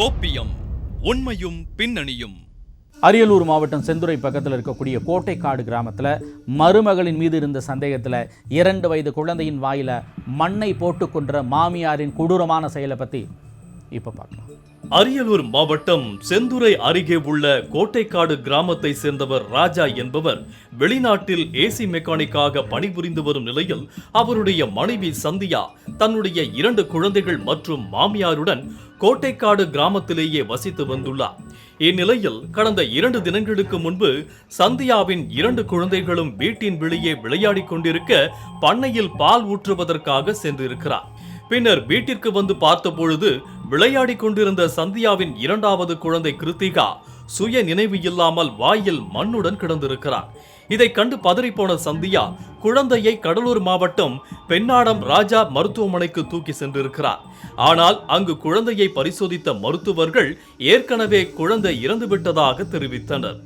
கோப்பியம் உண்மையும் பின்னணியும். அரியலூர் மாவட்டம் செந்துறை பக்கத்தில் இருக்கக்கூடிய கோட்டைக்காடு கிராமத்தில் மருமகளின் மீது இருந்த சந்தேகத்தில் இரண்டு வயது குழந்தையின் வாயில மண்ணை போட்டு கொன்ற மாமியாரின் கொடூரமான செயலை பற்றி இப்போ பார்க்கலாம். அரியலூர் மாவட்டம் செந்துறை அருகே உள்ள கோட்டைக்காடு கிராமத்தை சேர்ந்தவர் ராஜா என்பவர் வெளிநாட்டில் ஏசி மெக்கானிக்காக பணிபுரிந்து வரும் நிலையில் அவருடைய மனைவி சந்தியா தன்னுடைய இரண்டு குழந்தைகள் மற்றும் மாமியாருடன் கோட்டைக்காடு கிராமத்திலேயே வசித்து வந்துள்ளார். இந்நிலையில் கடந்த இரண்டு தினங்களுக்கு முன்பு சந்தியாவின் இரண்டு குழந்தைகளும் வீட்டின் வெளியே விளையாடிக் கொண்டிருக்க பண்ணையில் பால் ஊற்றுவதற்காக சென்றிருக்கிறார். பின்னர் வீட்டிற்கு வந்து பார்த்தபொழுது விளையாடிக் கொண்டிருந்த சந்தியாவின் இரண்டாவது குழந்தை கிருத்திகா சுய நினைவு இல்லாமல் வாயில் மண்ணுடன் கிடந்திருக்கிறார். இதை கண்டு பதறிப்போன சந்தியா குழந்தையை கடலூர் மாவட்டம் பெண்ணாடம் ராஜா மருத்துவமனைக்கு தூக்கி சென்றிருக்கிறார். ஆனால் அங்கு குழந்தையை பரிசோதித்த மருத்துவர்கள் ஏற்கனவே குழந்தை இறந்துவிட்டதாக தெரிவித்தனர்.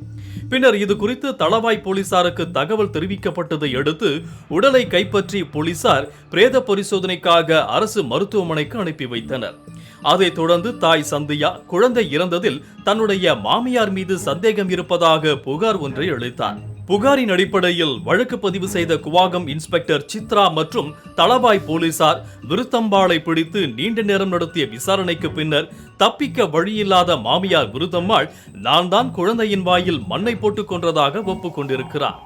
பின்னர் இது குறித்து தளவாய் போலீசாருக்கு தகவல் தெரிவிக்கப்பட்டதை அடுத்து உடலை கைப்பற்றி போலீசார் பிரேத பரிசோதனைக்காக அரசு மருத்துவமனைக்கு அனுப்பி வைத்தனர். அதைத் தொடர்ந்து தாய் சந்தியா குழந்தை இறந்ததில் தன்னுடைய மாமியார் மீது சந்தேகம் இருப்பதாக புகார் ஒன்றை அளித்தார். புகாரின் அடிப்படையில் வழக்கு பதிவு செய்த குவாகம் இன்ஸ்பெக்டர் சித்ரா மற்றும் தளவாய் போலீசார் விருத்தம்பாளை பிடித்து நீண்ட நேரம் நடத்திய விசாரணைக்கு பின்னர் தப்பிக்க வழியில்லாத மாமியார் விருத்தம்மாள் நான் தான் குழந்தையின் வாயில் மண்ணை போட்டுக் கொன்றதாக ஒப்புக்கொண்டிருக்கிறார்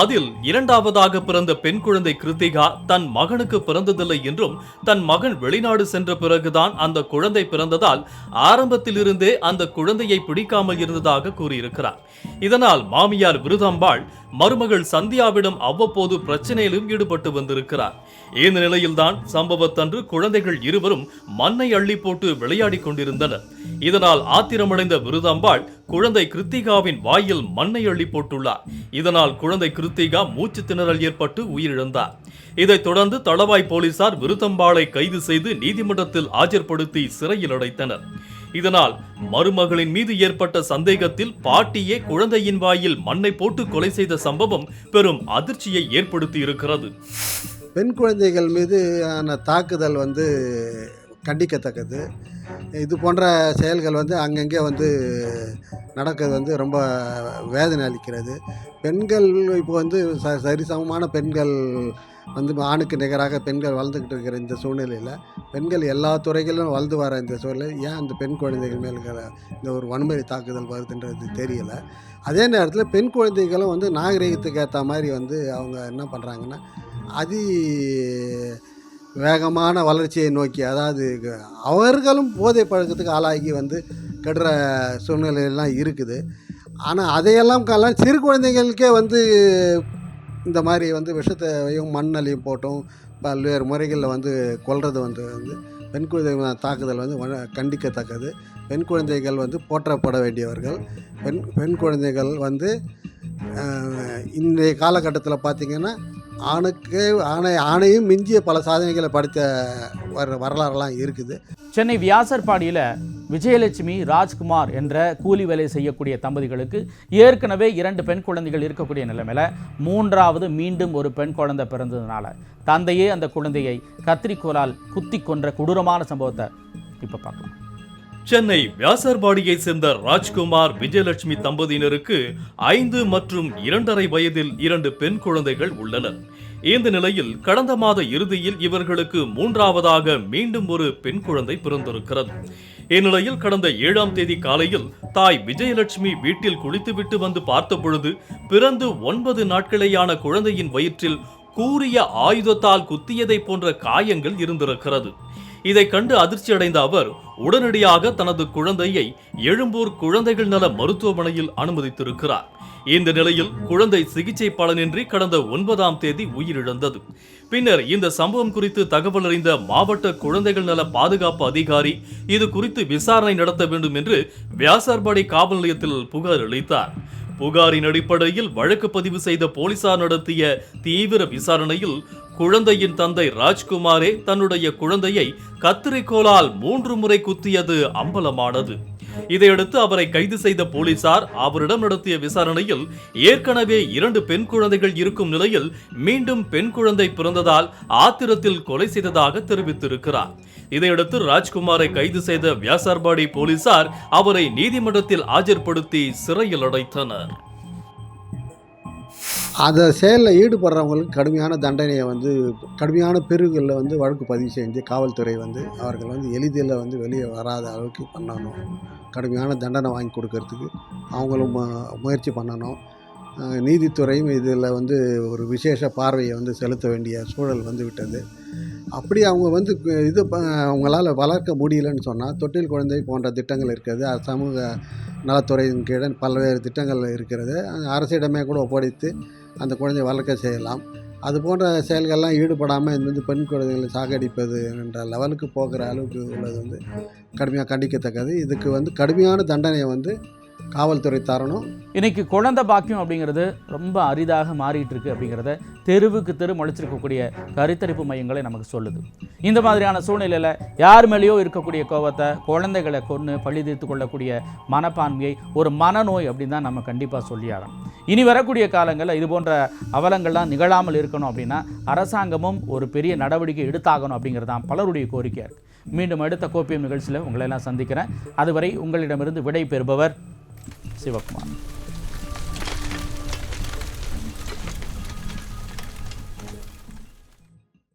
அதில் இரண்டாவதாக பிறந்த பெண் குழந்தை கிருத்திகா தன் மகனுக்கு பிறந்ததில்லை என்றும் தன் மகன் வெளிநாடு சென்ற பிறகுதான் அந்த குழந்தை பிறந்ததால் ஆரம்பத்திலிருந்தே அந்த குழந்தையை பிடிக்காமல் இருந்ததாக கூறியிருக்கிறார். இதனால் மாமியார் விருதம்பாள் மருமகள் சந்தியாவிடம் அவ்வப்போது பிரச்சனையிலும் ஈடுபட்டு வந்திருக்கிறார். இந்த நிலையில்தான் சம்பவத்தன்று குழந்தைகள் இருவரும் மண்ணை அள்ளி போட்டு விளையாடிக் கொண்டிருந்தனர். இதனால் ஆத்திரமடைந்த விருதம்பாள் குழந்தை கிருத்திகாவின் வாயில் மண்ணை அள்ளி போட்டுள்ளார். இதனால் குழந்தை கிருத்திகா மூச்சு திணறல் ஏற்பட்டு உயிரிழந்தார். இதைத் தொடர்ந்து தளவாய் போலீசார் விருதம்பாளை கைது செய்து நீதிமன்றத்தில் ஆஜர்படுத்தி சிறையில் அடைத்தனர். இதனால் மருமகளின் மீது ஏற்பட்ட சந்தேகத்தில் பாட்டியே குழந்தையின் வாயில் மண்ணை போட்டு கொலை செய்த சம்பவம் பெரும் அதிர்ச்சியை ஏற்படுத்தி இருக்கிறது பெண் குழந்தைகள் மீது ஆன தாக்குதல் வந்து கண்டிக்கத்தக்கது. இது போன்ற செயல்கள் வந்து அங்கங்கே வந்து நடக்கிறது வந்து ரொம்ப வேதனை அளிக்கிறது. பெண்கள் இப்போ வந்து ச சரிசமமான பெண்கள் வந்து ஆணுக்கு நிகராக பெண்கள் வளர்ந்துக்கிட்டு இருக்கிற இந்த சூழ்நிலையில் பெண்கள் எல்லா துறைகளிலும் வளர்ந்து வர இந்த சூழ்நிலை ஏன் அந்த பெண் குழந்தைகள் மேல் இருக்கிற இந்த ஒரு வன்முறை தாக்குதல் வருதுன்றது தெரியலை. அதே நேரத்தில் பெண் குழந்தைகளும் வந்து நாகரிகத்துக்கு ஏற்ற மாதிரி வந்து அவங்க என்ன பண்ணுறாங்கன்னா அதி வேகமான வளர்ச்சியை நோக்கி அதாவது அவர்களும் போதை பழக்கத்துக்கு ஆளாகி வந்து கெடுற சூழ்நிலையெல்லாம் இருக்குது. ஆனால் அதையெல்லாம் கலாம் சிறு குழந்தைகளுக்கே வந்து இந்த மாதிரி வந்து விஷத்தையும் மண்ணலையும் போட்டும் பல்வேறு முறைகளில் வந்து கொல்றது வந்து வந்து பெண் குழந்தை தாக்குதல் வந்து கண்டிக்கத்தக்கது. பெண் குழந்தைகள் வந்து போற்றப்பட வேண்டியவர்கள். பெண் பெண் குழந்தைகள் வந்து இன்றைய காலகட்டத்தில் பார்த்திங்கன்னா ஆணுக்கே ஆணை ஆணையும் மிஞ்சிய பல சாதனைகளை படைத்த வர வரலாறுலாம் இருக்குது. சென்னை வியாசர்பாடியில் விஜயலட்சுமி ராஜ்குமார் என்ற கூலி வேலை செய்யக்கூடிய தம்பதிகளுக்கு ஏற்கனவே இரண்டு பெண் குழந்தைகள் இருக்கக்கூடிய நிலைமையில் மூன்றாவது மீண்டும் ஒரு பெண் குழந்தை பிறந்ததுனால தந்தையே அந்த குழந்தையை கத்திரிக்கோலால் குத்தி கொன்ற கொடூரமான சம்பவத்தை இப்போ பார்க்கலாம். சென்னை வியாசர்பாடியை சேர்ந்த ராஜ்குமார் விஜயலட்சுமி தம்பதியினருக்கு ஐந்து மற்றும் இரண்டரை வயதில் இரண்டு பெண் குழந்தைகள் உள்ளனர். இந்த நிலையில் கடந்த மாத இறுதியில் இவர்களுக்கு மூன்றாவதாக மீண்டும் ஒரு பெண் குழந்தை பிறந்திருக்கிறது. இந்நிலையில் கடந்த ஏழாம் தேதி காலையில் தாய் விஜயலட்சுமி வீட்டில் குளித்துவிட்டு வந்து பார்த்தபொழுது பிறந்து ஒன்பது நாட்களேயான குழந்தையின் வயிற்றில் கூறிய ஆயுதத்தால் குத்தியதை போன்ற காயங்கள் இருந்திருக்கிறது. இதை கண்டு அதிர்ச்சி அடைந்த அவர் உடனடியாக தனது குழந்தையை எழும்பூர் குழந்தைகள் நல மருத்துவமனையில் அனுமதித்திருக்கிறார். இந்த நிலையில் குழந்தை சிகிச்சை பலனின்றி கடந்த ஒன்பதாம் தேதி உயிரிழந்தது. பின்னர் இந்த சம்பவம் குறித்து தகவல் அறிந்த மாவட்ட குழந்தைகள் நல பாதுகாப்பு அதிகாரி இது குறித்து விசாரணை நடத்த வேண்டும் என்று வியாசார்பாடி காவல் நிலையத்தில் புகார் அளித்தார். புகாரின் அடிப்படையில் வழக்கு பதிவு செய்த போலீசார் நடத்திய தீவிர விசாரணையில் குழந்தையின் தந்தை ராஜ்குமாரே தன்னுடைய குழந்தையை கத்திரிக்கோலால் மூன்று முறை குத்தியது அம்பலமானது. இதையடுத்து அவரை கைது செய்த போலீசார் அவரிடம் நடத்திய விசாரணையில் ஏற்கனவே இரண்டு பெண் குழந்தைகள் இருக்கும் நிலையில் மீண்டும் பெண் குழந்தை பிறந்ததால் ஆத்திரத்தில் கொலை செய்ததாக தெரிவித்திருக்கிறார். இதையடுத்து ராஜ்குமாரை கைது செய்த வியாசார்பாடி போலீசார் அவரை நீதிமன்றத்தில் ஆஜர்படுத்தி சிறையில் அடைத்தனர். அந்த செயலில் ஈடுபடுறவங்களுக்கு கடுமையான தண்டனையை வந்து கடுமையான பிரிவுகளில் வந்து வழக்கு பதிவு செஞ்சு காவல்துறை வந்து அவர்கள் வந்து எளிதில் வந்து வெளியே வராத அளவுக்கு பண்ணணும். கடுமையான தண்டனை வாங்கி கொடுக்கறதுக்கு அவங்களும் முயற்சி பண்ணணும். நீதித்துறையும் இதில் வந்து ஒரு விசேஷ பார்வையை வந்து செலுத்த வேண்டிய சூழல் வந்து விட்டது. அப்படி அவங்க வந்து இது ப- அவங்களால வளர்க்க முடியலன்னு சொன்னால் தொட்டில் குழந்தை போன்ற திட்டங்கள் இருக்கிறது. சமூக நலத்துறையின் கீழே பல்வேறு திட்டங்கள் இருக்கிறது. அரசிடமே கூட ஒப்படைத்து அந்த குழந்தை வளர்க்க செய்யலாம். அது போன்ற செயல்கள்லாம் ஈடுபடாமல் இது வந்து பெண் குழந்தைகளை சாகடிப்பது என்ற லெவலுக்கு போகிற அளவுக்கு உள்ளது வந்து கடுமையாக கண்டிக்கத்தக்கது. இதுக்கு வந்து கடுமையான தண்டனையை வந்து காவல்துறை தரணும். இன்னைக்கு குழந்தை பாக்கியம் அப்படிங்கிறது ரொம்ப அரிதாக மாறிட்டு இருக்கு அப்படிங்கிறத தெருவுக்கு தெரு முளைச்சிருக்கக்கூடிய கருத்தரிப்பு மையங்களை நமக்கு சொல்லுது. இந்த மாதிரியான சூழ்நிலையில் யார் மேலேயோ இருக்கக்கூடிய கோபத்தை குழந்தைகளை கொன்று பழி தீர்த்து கொள்ளக்கூடிய மனப்பான்மையை ஒரு மனநோய் அப்படின்னு தான் நம்ம கண்டிப்பாக சொல்லியாகணும் இனி வரக்கூடிய காலங்களில் இது போன்ற அவலங்கள்லாம் நிகழாமல் இருக்கணும் அப்படின்னா அரசாங்கமும் ஒரு பெரிய நடவடிக்கை எடுத்தாகணும் அப்படிங்கிறது தான் பலருடைய கோரிக்கையாக இருக்குது மீண்டும் அடுத்த கோப்பியம் நிகழ்ச்சியில் உங்களை எல்லாம் சந்திக்கிறேன். அதுவரை உங்களிடமிருந்து விடை பெறுபவர் Save up.